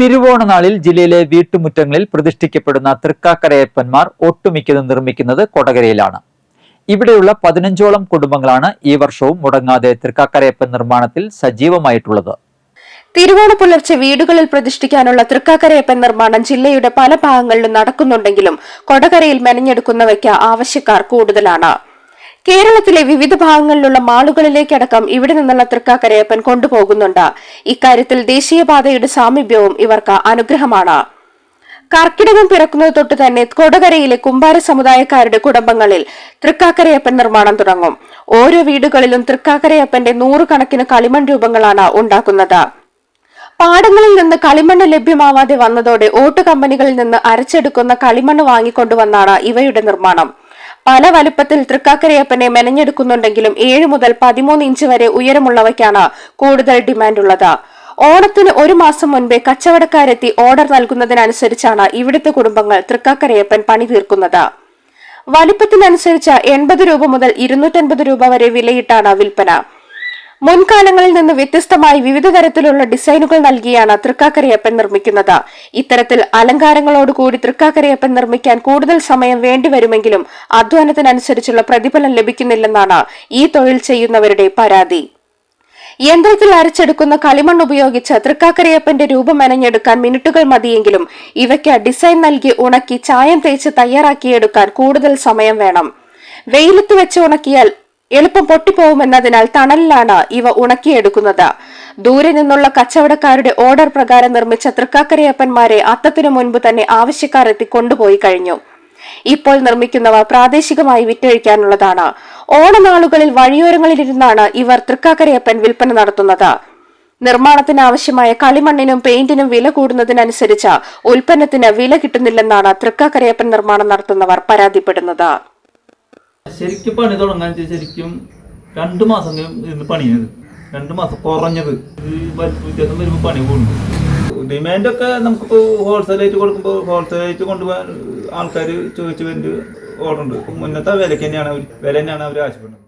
തിരുവോണനാളിൽ ജില്ലയിലെ വീട്ടുമുറ്റങ്ങളിൽ പ്രതിഷ്ഠിക്കപ്പെടുന്ന തൃക്കാക്കരയപ്പന്മാർ ഒട്ടുമിക്കതും നിർമ്മിക്കുന്നത് കൊടകരയിലാണ്. ഇവിടെയുള്ള പതിനഞ്ചോളം കുടുംബങ്ങളാണ് ഈ വർഷവും മുടങ്ങാതെ തൃക്കാക്കരയപ്പൻ നിർമ്മാണത്തിൽ സജീവമായിട്ടുള്ളത്. തിരുവോണ പുലർച്ചെ വീടുകളിൽ പ്രതിഷ്ഠിക്കാനുള്ള തൃക്കാക്കരയപ്പൻ നിർമ്മാണം ജില്ലയുടെ പല ഭാഗങ്ങളിലും നടക്കുന്നുണ്ടെങ്കിലും കൊടകരയിൽ മെനഞ്ഞെടുക്കുന്നവയ്ക്ക് ആവശ്യക്കാർ കൂടുതലാണ്. കേരളത്തിലെ വിവിധ ഭാഗങ്ങളിലുള്ള മാളുകളിലേക്കടക്കം ഇവിടെ നിന്നുള്ള തൃക്കാക്കരയപ്പൻ കൊണ്ടുപോകുന്നുണ്ട്. ഇക്കാര്യത്തിൽ ദേശീയപാതയുടെ സാമീപ്യവും ഇവർക്ക് അനുഗ്രഹമാണ്. കർക്കിടകം പിറക്കുന്നത് തൊട്ട് തന്നെ കൊടകരയിലെ കുമ്പാര സമുദായക്കാരുടെ കുടുംബങ്ങളിൽ തൃക്കാക്കരയപ്പൻ നിർമ്മാണം തുടങ്ങും. ഓരോ വീടുകളിലും തൃക്കാക്കരയപ്പന്റെ നൂറുകണക്കിന് കളിമൺ രൂപങ്ങളാണ് ഉണ്ടാക്കുന്നത്. പാടങ്ങളിൽ നിന്ന് കളിമണ്ണ് ലഭ്യമാവാതെ വന്നതോടെ ഓട്ടു കമ്പനികളിൽ നിന്ന് അരച്ചെടുക്കുന്ന കളിമണ്ണ് വാങ്ങിക്കൊണ്ടുവന്നാണ് ഇവയുടെ നിർമ്മാണം. പല വലുപ്പത്തിൽ തൃക്കാക്കരയപ്പനെ മെനഞ്ഞെടുക്കുന്നുണ്ടെങ്കിലും ഏഴ് മുതൽ പതിമൂന്ന് ഇഞ്ച് വരെ ഉയരമുള്ളവയ്ക്കാണ് കൂടുതൽ ഡിമാൻഡുള്ളത്. ഓണത്തിന് ഒരു മാസം മുൻപേ കച്ചവടക്കാരെത്തി ഓർഡർ നൽകുന്നതിനനുസരിച്ചാണ് ഇവിടുത്തെ കുടുംബങ്ങൾ തൃക്കാക്കരയപ്പൻ പണി തീർക്കുന്നത്. വലിപ്പത്തിനനുസരിച്ച് എൺപത് രൂപ മുതൽ ഇരുന്നൂറ്റൻപത് രൂപ വരെ വിലയിട്ടാണ് വിൽപ്പന. മുൻകാലങ്ങളിൽ നിന്ന് വ്യത്യസ്തമായി വിവിധ തരത്തിലുള്ള ഡിസൈനുകൾ നൽകിയാണ് തൃക്കാക്കരയപ്പൻ നിർമ്മിക്കുന്നത്. ഇത്തരത്തിൽ അലങ്കാരങ്ങളോടുകൂടി തൃക്കാക്കരയപ്പൻ നിർമ്മിക്കാൻ കൂടുതൽ സമയം വേണ്ടിവരുമെങ്കിലും അധ്വാനത്തിനനുസരിച്ചുള്ള പ്രതിഫലം ലഭിക്കുന്നില്ലെന്നാണ് ഈ തൊഴിൽ ചെയ്യുന്നവരുടെ പരാതി. യന്ത്രത്തിൽ അരച്ചെടുക്കുന്ന കളിമണ്ണ് ഉപയോഗിച്ച് തൃക്കാക്കരയപ്പന്റെ രൂപം മെനഞ്ഞെടുക്കാൻ മിനിറ്റുകൾ മതിയെങ്കിലും ഇവയ്ക്ക് ഡിസൈൻ നൽകി ഉണക്കി ചായം തേച്ച് തയ്യാറാക്കിയെടുക്കാൻ കൂടുതൽ സമയം വേണം. വെയിലത്ത് വെച്ച് ഉണക്കിയാൽ എളുപ്പം പൊട്ടിപ്പോകുമെന്നതിനാൽ തണലിലാണ് ഇവ ഉണക്കിയെടുക്കുന്നത്. ദൂരെ നിന്നുള്ള കച്ചവടക്കാരുടെ ഓർഡർ പ്രകാരം നിർമ്മിച്ച തൃക്കാക്കരയപ്പന്മാരെ അത്തത്തിനു മുൻപ് തന്നെ ആവശ്യക്കാരെത്തി കൊണ്ടുപോയി കഴിഞ്ഞു. ഇപ്പോൾ നിർമ്മിക്കുന്നവ പ്രാദേശികമായി വിറ്റഴിക്കാനുള്ളതാണ്. ഓണനാളുകളിൽ വഴിയോരങ്ങളിലിരുന്നാണ് ഇവർ തൃക്കാക്കരയപ്പൻ വിൽപ്പന നടത്തുന്നത്. നിർമ്മാണത്തിന് ആവശ്യമായ കളിമണ്ണിനും പെയിന്റിനും വില കൂടുന്നതിനനുസരിച്ച് ഉൽപ്പന്നത്തിന് വില കിട്ടുന്നില്ലെന്നാണ് തൃക്കാക്കരയപ്പൻ നിർമ്മാണം നടത്തുന്നവർ പരാതിപ്പെടുന്നത്. ശരിക്കും പണി തുടങ്ങാൻ ശരിക്കും രണ്ട് മാസം ഇരുന്ന് പണിയത് രണ്ട് മാസം കുറഞ്ഞത്. ഇത് വ്യത്യാസം വരുമ്പോൾ പണി കൂടുന്നു. ഡിമാൻഡൊക്കെ നമുക്കിപ്പോൾ ഹോൾസെയിലായിട്ട് കൊടുക്കുമ്പോൾ ഹോൾസെയിലായിട്ട് കൊണ്ടുപോകാൻ ആൾക്കാർ ചോദിച്ചു വരുന്നുണ്ട് ഓർഡർ ഉണ്ട്. മുന്നത്തെ വിലയ്ക്ക് തന്നെയാണ് അവർ വില തന്നെയാണ് അവർ ആവശ്യപ്പെടുന്നത്.